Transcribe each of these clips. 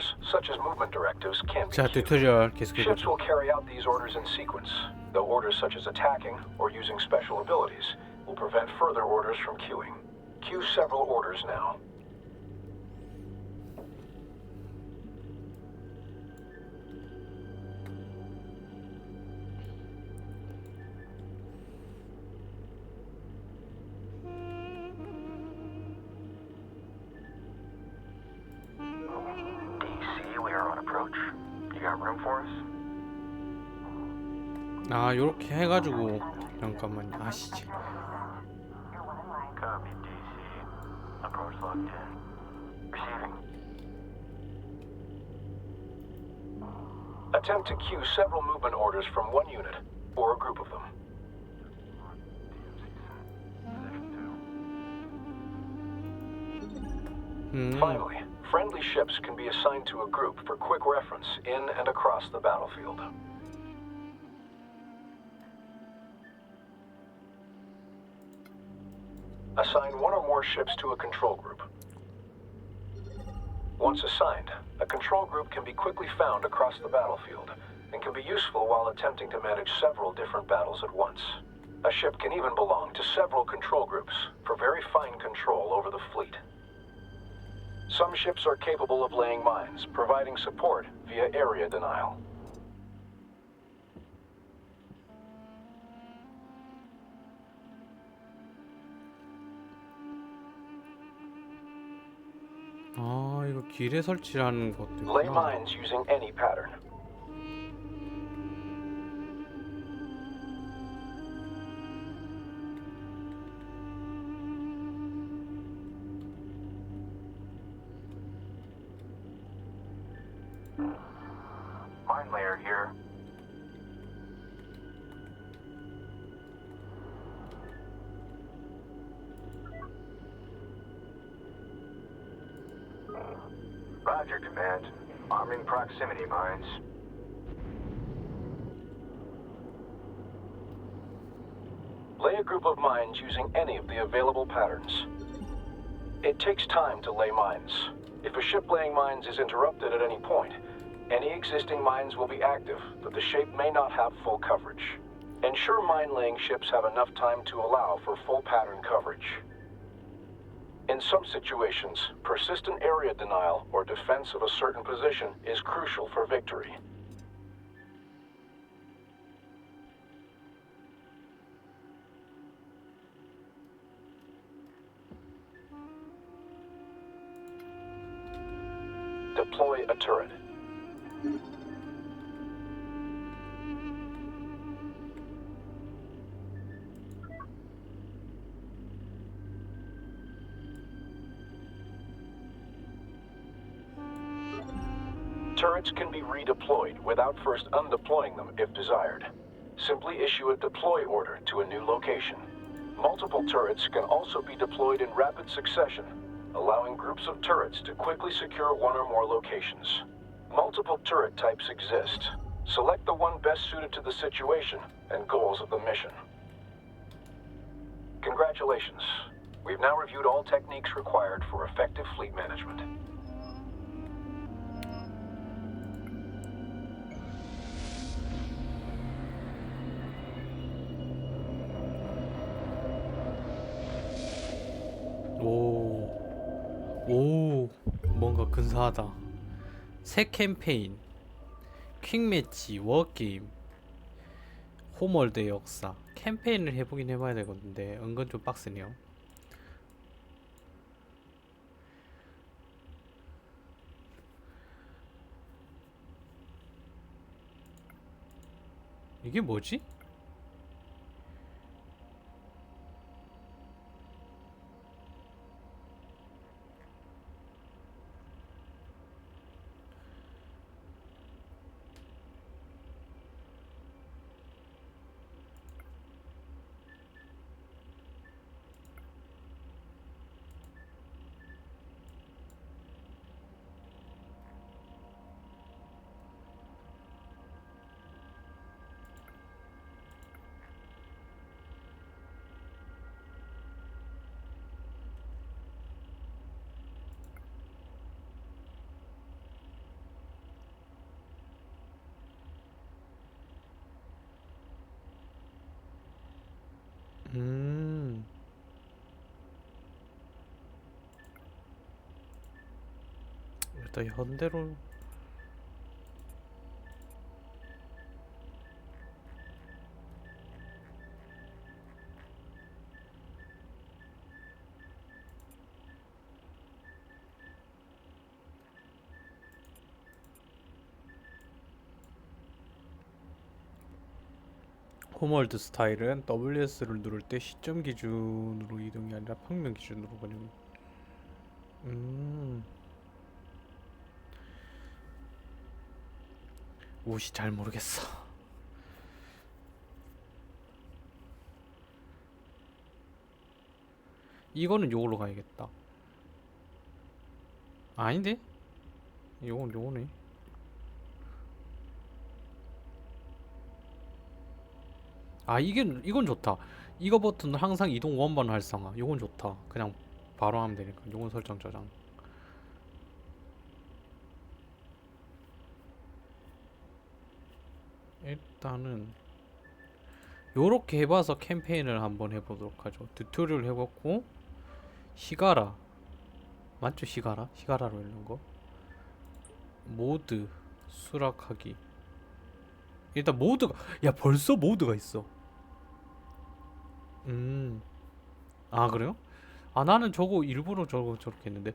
orders, such as movement directives, can't be queued. Ships will carry out these orders in sequence, though orders such as attacking or using special abilities will prevent further orders from queuing. Queue several orders now. 아 요렇게 해가지고 잠깐만요. 아시지. Copy, DC. Approach locked in. Receiving. Attempt to queue several movement orders from one unit, or a group of them. 음. Finally, friendly ships can be assigned to a group for quick reference in and across the battlefield. Assign one or more ships to a control group. Once assigned, a control group can be quickly found across the battlefield and can be useful while attempting to manage several different battles at once. A ship can even belong to several control groups for very fine control over the fleet. Some ships are capable of laying mines, providing support via area denial. 길에 설치하는 것도 Lay 있구나. mines using any pattern. Mine layer here. Command. Arming proximity mines. Lay a group of mines using any of the available patterns. It takes time to lay mines. If a ship laying mines is interrupted at any point, any existing mines will be active, but the shape may not have full coverage. Ensure mine laying ships have enough time to allow for full pattern coverage. In some situations, persistent area denial or defense of a certain position is crucial for victory. Deploy a turret. Turrets can be redeployed without first undeploying them if desired. Simply issue a deploy order to a new location. Multiple turrets can also be deployed in rapid succession, allowing groups of turrets to quickly secure one or more locations. Multiple turret types exist. Select the one best suited to the situation and goals of the mission. Congratulations. We've now reviewed all techniques required for effective fleet management. 근사하다. 새 캠페인, 퀵매치, 워게임, 홈월드 역사. 캠페인을 해보긴 해봐야 되겠는데 은근 좀 빡세네요. 이게 뭐지? 음. 일단 현대로 홈월드 스타일은 WS를 누를 때 시점 기준으로 이동이 아니라 평면 기준으로 번영. 음. 옷이 잘 모르겠어. 이거는 요걸로 가야겠다. 아닌데? 요건 요거네. 아 이게 이건 좋다. 이거 버튼은 항상 이동 원반 활성화. 요건 좋다. 그냥 바로 하면 되니까. 요건 설정 저장. 일단은 요렇게 해봐서 캠페인을 한번 해보도록 하죠. 튜토리얼 해봤고 시가라 맞죠? 시가라? 시가라로 읽는 거 모드 수락하기 일단 모드가 야 벌써 모드가 있어. 음아 그래요? 아 나는 저거 일부러 저거 저렇게 했는데.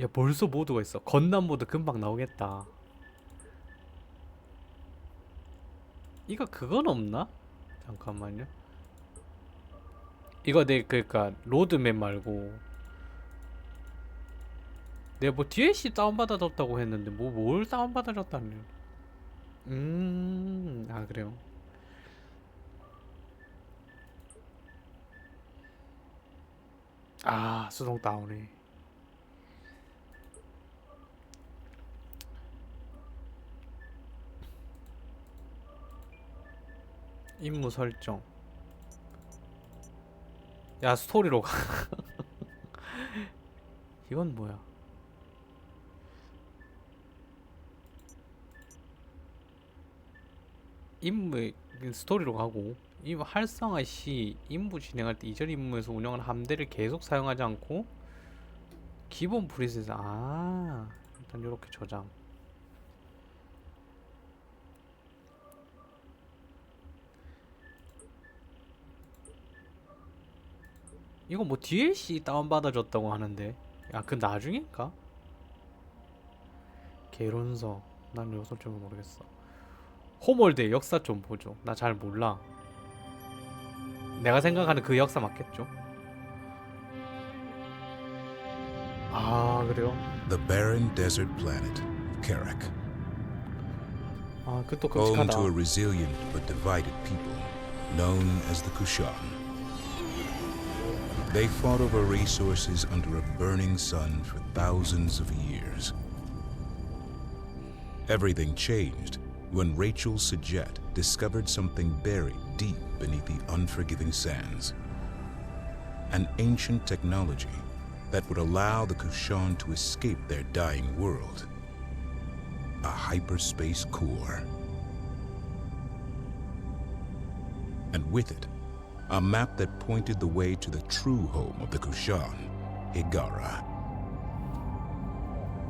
야 벌써 모드가 있어. 건담 모드 금방 나오겠다. 이거 그건 없나? 잠깐만요. 이거 내 그니까 로드맵 말고. 내가 뭐 DLC 다운받아줬다고 했는데 뭐 뭘 다운받아줬다니 음, 아 그래요. 아, 수동 다운이. 임무 설정. 야, 스토리로 가. 이건 뭐야? 임무 스토리로 가고 이 활성화 시 임무 진행할 때 이전 임무에서 운영한 함대를 계속 사용하지 않고 기본 프리셋 아 일단 이렇게 저장. 이거 뭐 DLC 다운받아줬다고 하는데? 야 그 나중인가? 개론서. 난 요소 좀 모르겠어 홈월드의 역사 좀 보죠. 나 잘 몰라. 내가 생각하는 그 역사 맞겠죠? 아 그래요? The barren desert planet, Karak, 아 그것도 home 끔찍하다. to a resilient but divided people known as the Kushan. They fought over resources under a burning sun for thousands of years. Everything changed when Rachel Sajet discovered something buried deep beneath the unforgiving sands. An ancient technology that would allow the Kushan to escape their dying world. A hyperspace core. And with it, a map that pointed the way to the true home of the Kushan, Higara.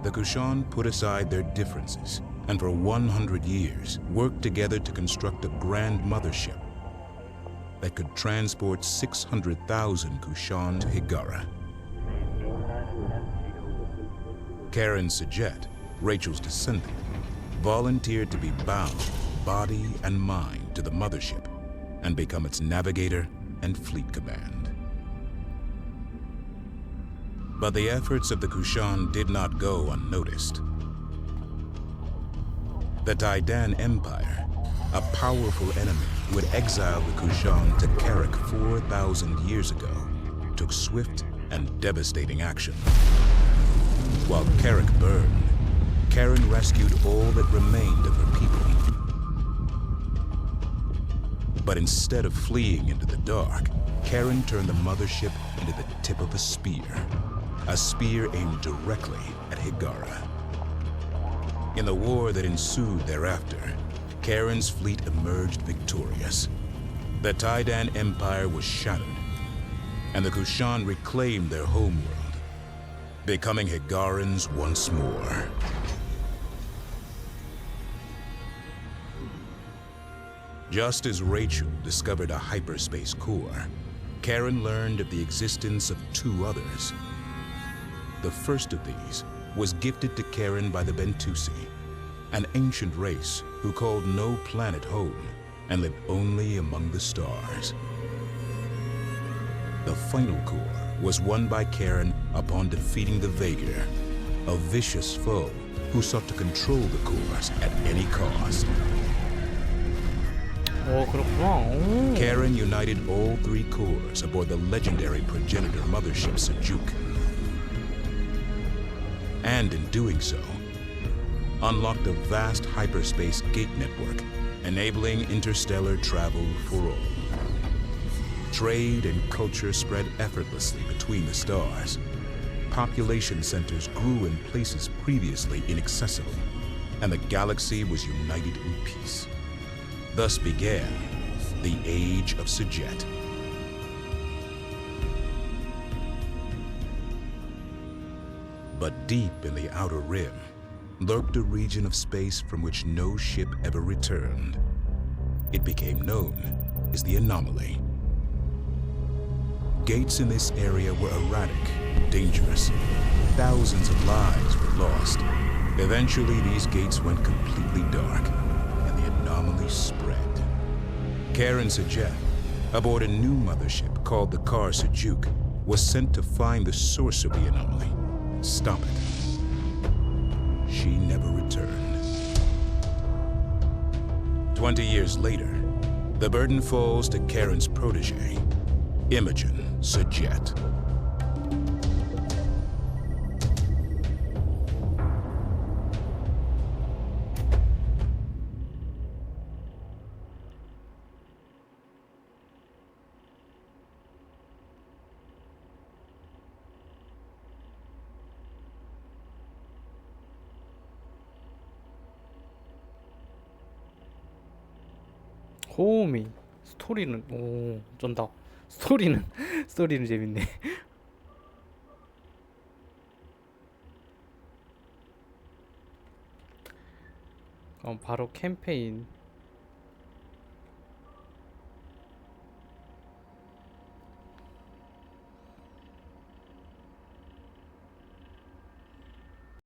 The Kushan put aside their differences and for 100 years worked together to construct a grand mothership that could transport 600,000 Kushan to Higara. Karen Sajet, Rachel's descendant, volunteered to be bound, body and mind, to the mothership and become its navigator and fleet command. But the efforts of the Kushan did not go unnoticed. The Taidan Empire, a powerful enemy who had exiled the Kushan to Karak 4,000 years ago, took swift and devastating action. While Karak burned, Karen rescued all that remained of her people. But instead of fleeing into the dark, Karen turned the mothership into the tip of a spear. A spear aimed directly at Higara. In the war that ensued thereafter, Karen's fleet emerged victorious. the Taidan Empire was shattered, and the Kushan reclaimed their homeworld, becoming Higarans once more. Just as Rachel discovered a hyperspace core, Karen learned of the existence of two others. The first of these was gifted to Karen by the Bentusi, an ancient race who called no planet home and lived only among the stars. The final core was won by Karen upon defeating the Vega, a vicious foe who sought to control the cores at any cost. Oh, Karen united all three cores aboard the legendary progenitor mothership Sejuk and in doing so, unlocked a vast hyperspace gate network, enabling interstellar travel for all. Trade and culture spread effortlessly between the stars. Population centers grew in places previously inaccessible, and the galaxy was united in peace. Thus began the Age of Sajet. But deep in the outer rim lurked a region of space from which no ship ever returned. It became known as the Anomaly. Gates in this area were erratic, dangerous. Thousands of lives were lost. Eventually, these gates went completely dark, and the anomaly spread. Karen Sajet, aboard a new mothership called the Kar Sajuk, was sent to find the source of the anomaly stop it. She never returned. Twenty years later, the burden falls to Karen's protege, Imogen Sajet. 호미 스토리는 오 쩐다. 스토리는 스토리는 재밌네. 그럼 바로 캠페인